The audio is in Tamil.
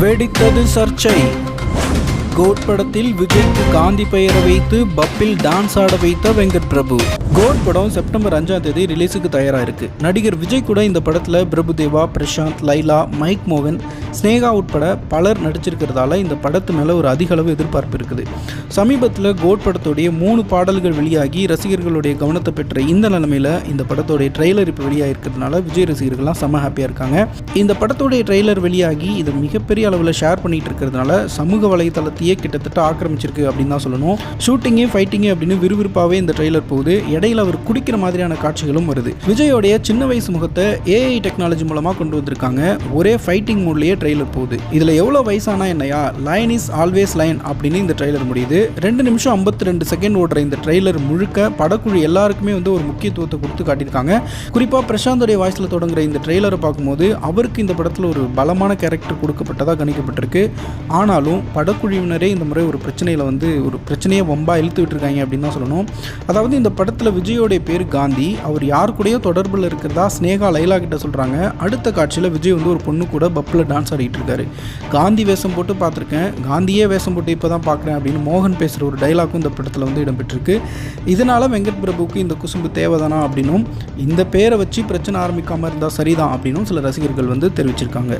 வெடித்தது சர்ச்சை. கோட் படத்தில் விஜய்க்கு காந்தி பெயரை வைத்து பப்பில் டான்ஸ் ஆட வைத்த வெங்கட் பிரபு. கோட் படம் செப்டம்பர் அஞ்சாம் தேதி ரிலீஸுக்கு தயாராக இருக்கு. நடிகர் விஜய் கூட இந்த படத்தில் பிரபு தேவா பிரசாந்த் லைலா மைக் மோகன் ஸ்னேகா உட்பட பலர் நடிச்சிருக்கிறதால இந்த படத்து மேலே ஒரு அதிக அளவு எதிர்பார்ப்பு இருக்குது. சமீபத்தில் கோட் படத்துடைய மூணு பாடல்கள் வெளியாகி ரசிகர்களுடைய கவனத்தை பெற்ற இந்த நிலைமையில் இந்த படத்துடைய ட்ரெய்லர் இப்போ வெளியாகிருக்கிறதுனால விஜய் ரசிகர்கள்லாம் செம்ம ஹாப்பியாக இருக்காங்க. இந்த படத்துடைய ட்ரெய்லர் வெளியாகி இது மிகப்பெரிய அளவில் ஷேர் பண்ணிட்டு இருக்கிறதுனால சமூக வலைத்தளத்தையே கிட்டத்தட்ட ஆக்கிரமிச்சிருக்கு அப்படின்னு தான் சொல்லணும். ஷூட்டிங்கு ஃபைட்டிங்கு அப்படின்னு விறுவிறுப்பாகவே இந்த ட்ரெய்லர் போகுது. இடையில அவர் குடிக்கிற மாதிரியான காட்சிகளும் வருது. விஜயோடைய சின்ன வயசு முகத்தை ஏஐ டெக்னாலஜி மூலமாக கொண்டு வந்திருக்காங்க. ஒரே ஃபைட்டிங் மோட்லேயே ட்ரெய்லர் போகுது. இதில் எவ்வளோ வயசானா என்னையா? லைன் இஸ் ஆல்வேஸ் லைன் அப்படின்னு இந்த ட்ரெய்லர் முடியுது. ரெண்டு நிமிஷம் ஐம்பத்தி ரெண்டு செகண்ட் ஓடுற இந்த ட்ரெய்லர் முழுக்க படக்குழு எல்லாருக்குமே வந்து ஒரு முக்கியத்துவத்தை கொடுத்து காட்டியிருக்காங்க. குறிப்பாக பிரசாந்தோடைய வாய்ஸில் தொடங்குற இந்த ட்ரெய்லரை பார்க்கும்போது அவருக்கு இந்த படத்தில் ஒரு பலமான கேரக்டர் கொடுக்கப்பட்டதாக கணிக்கப்பட்டிருக்கு. ஆனாலும் படக்குழுவினரே இந்த முறை ஒரு பிரச்சனையில் வந்து ஒரு பிரச்சனையை வம்பா இழுத்து விட்டுருக்காங்க அப்படின்னு தான் சொல்லணும். அதாவது இந்த படத்தில் விஜயோடைய பேர் காந்தி. அவர் யார் கூடயோ தொடர்பில் இருக்கிறதா ஸ்னேகா லைலா கிட்ட சொல்கிறாங்க அடுத்த காட்சியில் விஜய் வந்து ஒரு பொண்ணு கூட பப்பில் டான்ஸ் ஆடிட்டு இருக்காரு காந்தி வேஷம் போட்டு பார்த்துருக்கேன். காந்தியே வேஷம் போட்டு இப்போ தான் பார்க்குறேன் அப்படின்னு மோகன் பேசுகிற ஒரு டைலாக்கும் இந்த படத்தில் வந்து இடம்பெற்றிருக்கு. இதனால் வெங்கட் பிரபுவுக்கு இந்த குசும்பு தேவைதானா அப்படின்னும் இந்த பேரை வச்சு பிரச்சனை ஆரம்பிக்காமல் இருந்தால் சரிதான் அப்படின்னும் சில ரசிகர்கள் வந்து தெரிவிச்சிருக்காங்க.